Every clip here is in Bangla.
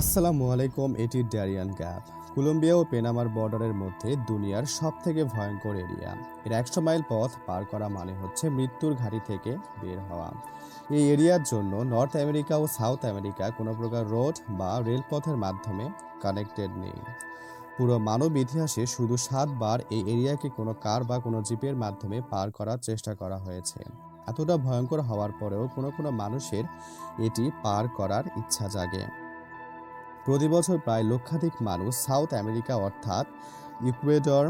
আসসালামু আলাইকুম, এটি ড্যারিয়ান গ্যাপ কলম্বিয়া ও পেনামার বর্ডারের মধ্যে দুনিয়ার সব থেকে ভয়ঙ্কর এরিয়া। এর একশো মাইল পথ পার করা মানে হচ্ছে মৃত্যুর ঘাঁটি থেকে বের হওয়া। এই এরিয়ার জন্য নর্থ আমেরিকা ও সাউথ আমেরিকা কোনো প্রকার রোড বা রেলপথের মাধ্যমে কানেক্টেড নেই। পুরো মানব ইতিহাসে শুধু সাতবার এই এরিয়াকে কোনো কার বা কোনো জিপের মাধ্যমে পার করার চেষ্টা করা হয়েছে। এতটা ভয়ঙ্কর হওয়ার পরেও কোনো কোনো মানুষের এটি পার করার ইচ্ছা জাগে। প্রতি বছর প্রায় লক্ষাধিক মানুষ সাউথ আমেরিকা, অর্থাৎ ইকুয়েডর,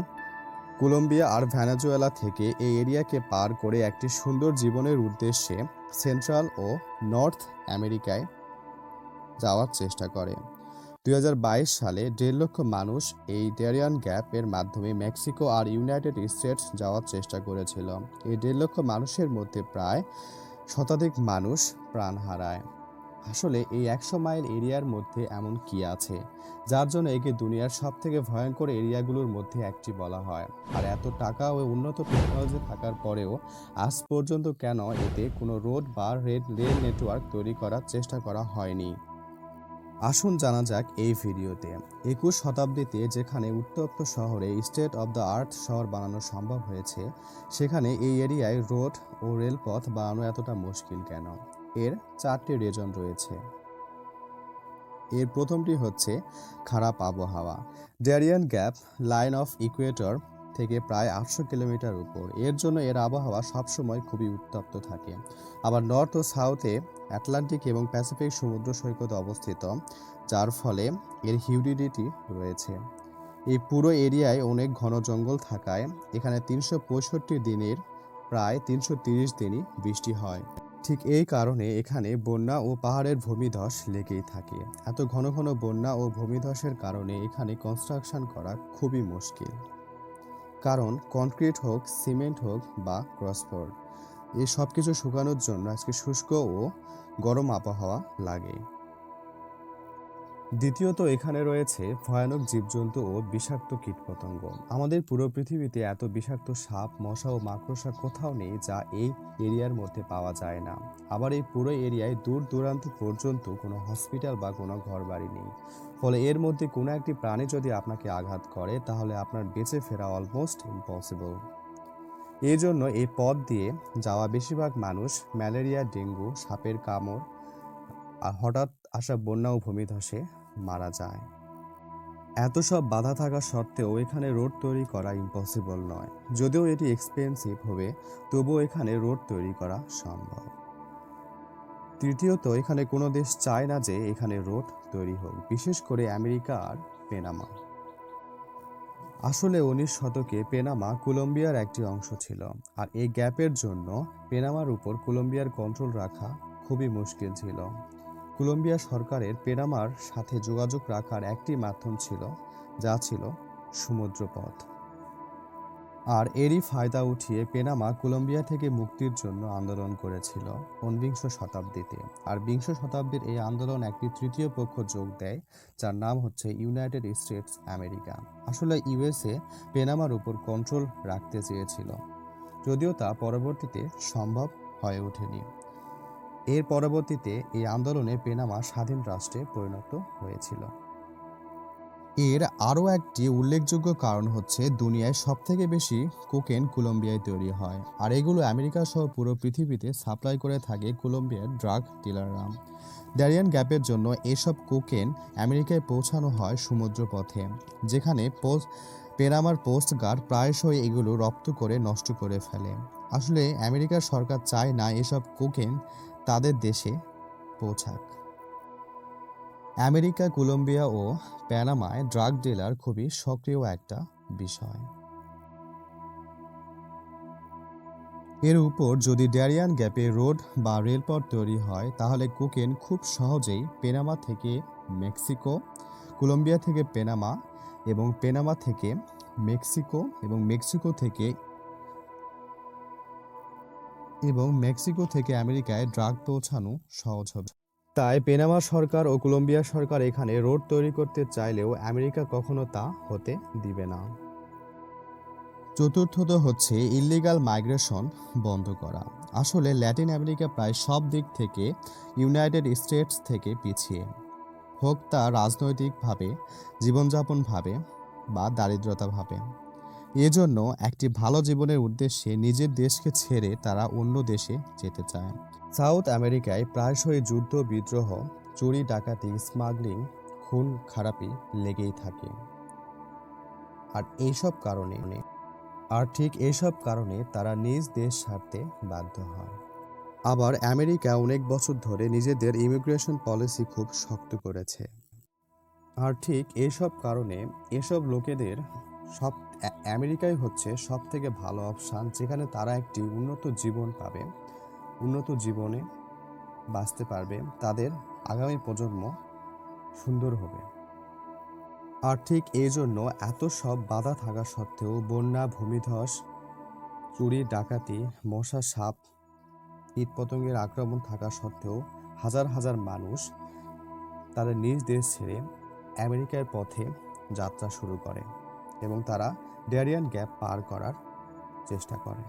কলম্বিয়া আর ভ্যানেজুয়েলা থেকে এই এরিয়াকে পার করে একটি সুন্দর জীবনের উদ্দেশ্যে সেন্ট্রাল ও নর্থ আমেরিকায় যাওয়ার চেষ্টা করে। দু হাজার বাইশ সালে দেড় লক্ষ মানুষ এই ডেরিয়ান গ্যাপের মাধ্যমে মেক্সিকো আর ইউনাইটেড স্টেটস যাওয়ার চেষ্টা করেছিল। এই দেড় লক্ষ মানুষের মধ্যে প্রায় শতাধিক মানুষ প্রাণ হারায়। আসলে এই একশো মাইল এরিয়ার মধ্যে এমন কি আছে? যার জন্য একে দুনিয়ার সব থেকে ভয়ঙ্কর এরিয়াগুলোর মধ্যে একটি বলা হয়। আর এত টাকা ও উন্নত টেকনোলজি থাকার পরেও আজ পর্যন্ত কেন এতে কোনো রোড বা রেড রেল নেটওয়ার্ক তৈরি করার চেষ্টা করা হয়নি? আসুন জানা যাক এই ভিডিওতে। একুশ শতাব্দীতে যেখানে উত্তপ্ত শহরে স্টেট অব দ্য আর্থ শহর বানানো সম্ভব হয়েছে, সেখানে এই এরিয়ায় রোড ও রেলপথ বানানো এতটা মুশকিল কেন? এর চারটি রিজন রয়েছে। এর প্রথমটি হচ্ছে খারাপ আবহাওয়া। Darien gap line of equator থেকে প্রায় আটশো কিলোমিটার উপর। এর জন্য এর আবহাওয়া সবসময় খুবই উত্তপ্ত থাকে। আবার নর্থ ও সাউথে অ্যাটলান্টিক এবং প্যাসিফিক সমুদ্র সৈকত অবস্থিত, যার ফলে এর হিউডিডিটি রয়েছে। এই পুরো এরিয়ায় অনেক ঘন জঙ্গল থাকায় এখানে তিনশো পঁয়ষট্টি দিনের প্রায় তিনশো তিরিশ দিনই বৃষ্টি হয়। ঠিক এই কারণে এখানে বন্যা ও পাহাড়ের ভূমিধস লেগেই থাকে। এত ঘন ঘন বন্যা ও ভূমিধসের কারণে এখানে কনস্ট্রাকশন করা খুবই মুশকিল। কারণ কনক্রিট হোক সিমেন্ট হোক বা ক্রসফোর্ড এই সব কিছু শুকানোর জন্য আজকে শুষ্ক ও গরম আবহাওয়া লাগে। দ্বিতীয়ত, এখানে রয়েছে ভয়ানক জীবজন্তু ও বিষাক্ত কীটপতঙ্গ। আমাদের পুরো পৃথিবীতে এত বিষাক্ত সাপ, মশা ও মাকড়সা কোথাও নেই যা এই এরিয়ার মধ্যে পাওয়া যায় না। আবার এই পুরো এরিয়ায় দূর দূরান্ত পর্যন্ত কোনো হসপিটাল বা কোনো ঘরবাড়ি নেই। ফলে এর মধ্যে কোনো একটি প্রাণী যদি আপনাকে আঘাত করে, তাহলে আপনার বেঁচে ফেরা অলমোস্ট ইম্পসিবল এই জন্য এই পথ দিয়ে যাওয়া বেশিরভাগ মানুষ ম্যালেরিয়া, ডেঙ্গু, সাপের কামড় আর হঠাৎ আসা বন্যা ও ভূমিধসে মারা যায়। এত সব বাধা থাকা সত্ত্বেও এখানে রোড তৈরি করা ইম্পসিবল নয়। যদিও এটি এক্সপেন্সিভ হবে, তবুও এখানে রোড তৈরি করা সম্ভব। তৃতীয়ত, এখানে কোনো দেশ চায় না যে এখানে রোড তৈরি হোক, বিশেষ করে আমেরিকা আর পেনামা। আসলে উনিশ শতকে পেনামা কলম্বিয়ার একটি অংশ ছিল, আর এই গ্যাপের জন্য পেনামার উপর কলম্বিয়ার কন্ট্রোল রাখা খুবই মুশকিল ছিল। কলম্বিয়া সরকারের পেনামার সাথে যোগাযোগ রাখার একটি মাধ্যম ছিল, যা ছিল সমুদ্রপথ। আর এরই ফায়দা উঠিয়ে পেনামা কলম্বিয়া থেকে মুক্তির জন্য আন্দোলন করেছিল ঊনবিংশ শতাব্দীতে। আর বিংশ শতাব্দীর এই আন্দোলন একটি তৃতীয় পক্ষ যোগ দেয়, যার নাম হচ্ছে ইউনাইটেড স্টেটস আমেরিকা। আসলে ইউএসএ পেনামার উপর কন্ট্রোল রাখতে চেয়েছিল, যদিও তা পরবর্তীতে সম্ভব হয়ে ওঠেনি। এর পরবর্তীতে এই আন্দোলনে পেনামা স্বাধীন রাষ্ট্রে পরিণত হয়েছিল। এর আরও একটি উল্লেখযোগ্য কারণ হচ্ছে, দুনিয়ায় সবথেকে বেশি কোকেন কলম্বিয়ায় তৈরি হয়, আর এগুলো আমেরিকা সহ পুরো পৃথিবীতে সাপ্লাই করে থাকে কলম্বিয়ার ড্রাগ ডিলাররা। ড্যারিয়ান গ্যাপের জন্য এসব কোকেন আমেরিকায় পৌঁছানো হয় সমুদ্রপথে, যেখানে পোস্ট পেনামার পোস্ট গার্ড প্রায়শই এগুলো রপ্ত করে নষ্ট করে ফেলে। আসলে আমেরিকার সরকার চায় না এসব কোকেন তাদের দেশে পৌঁছাক। আমেরিকা, কলম্বিয়া ও প্যানামায় ড্রাগ ডিলার খুবই সক্রিয় একটা বিষয়। এর উপর যদি ড্যারিয়ান গ্যাপে রোড বা রেলপথ তৈরি হয়, তাহলে কোকেন খুব সহজেই পেনামা থেকে মেক্সিকো, কলম্বিয়া থেকে পেনামা এবং পেনামা থেকে মেক্সিকো এবং মেক্সিকো থেকে এবং মেক্সিকো থেকে আমেরিকায় ড্রাগ পৌঁছানো সহজ হবে। তাই পেনামা সরকার ও কলম্বিয়া সরকার এখানে রোড তৈরি করতে চাইলেও আমেরিকা কখনো তা হতে দিবে না। চতুর্থত হচ্ছে ইল্লিগাল মাইগ্রেশন বন্ধ করা। আসলে ল্যাটিন আমেরিকা প্রায় সব দিক থেকে ইউনাইটেড স্টেটস থেকে পিছিয়ে। হোক তা রাজনৈতিকভাবে, জীবনযাপনভাবে বা দারিদ্রতাভাবে। এজন্য একটি ভালো জীবনের উদ্দেশ্যে নিজের দেশকে ছেড়ে তারা অন্য দেশে যেতে চায়। সাউথ আমেরিকায় প্রায়শই যুদ্ধ, বিদ্রোহ, চুরি, ডাকাতি, স্মাগলিং, খুন, খারাপি লেগেই থাকে। আর এইসব কারণে আর ঠিক এইসব কারণে তারা নিজ দেশ ছাড়তে বাধ্য হয়। আবার আমেরিকা অনেক বছর ধরে নিজেদের ইমিগ্রেশন পলিসি খুব শক্ত করেছে। আর ঠিক এইসব কারণে এসব লোকেদের সব আমেরিকাই হচ্ছে সব থেকে ভালো অপশান যেখানে তারা একটি উন্নত জীবন পাবে, উন্নত জীবনে বাঁচতে পারবে, তাদের আগামী প্রজন্ম সুন্দর হবে। আর ঠিক এই জন্য এত সব বাধা থাকা সত্ত্বেও বন্যা, ভূমিধস, চুরি, ডাকাতি, মশা, সাপ, কীটপতঙ্গের আক্রমণ থাকা সত্ত্বেও হাজার হাজার মানুষ তাদের নিজ দেশ ছেড়ে আমেরিকার পথে যাত্রা শুরু করে। এবং তারা ড্যারিয়ান গ্যাপ পার করার চেষ্টা করে।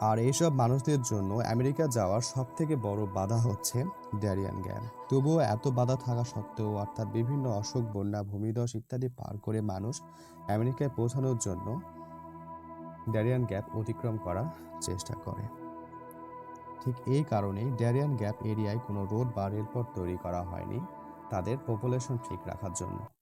আর এইসব মানুষদের জন্য আমেরিকা যাওয়ার সব থেকে বড় বাধা হচ্ছে ড্যারিয়ান গ্যাপ। তবুও এত বাধা থাকা সত্ত্বেও অর্থাৎ বিভিন্ন অসুখ বন্যা, ভূমিধস ইত্যাদি পার করে মানুষ আমেরিকায় পৌঁছানোর জন্য ড্যারিয়ান গ্যাপ অতিক্রম করার চেষ্টা করে। ঠিক এই কারণেই ড্যারিয়ান গ্যাপ এরিয়ায় কোনো রোড বা রেলপথ তৈরি করা হয়নি তাদের পপুলেশন ঠিক রাখার জন্য।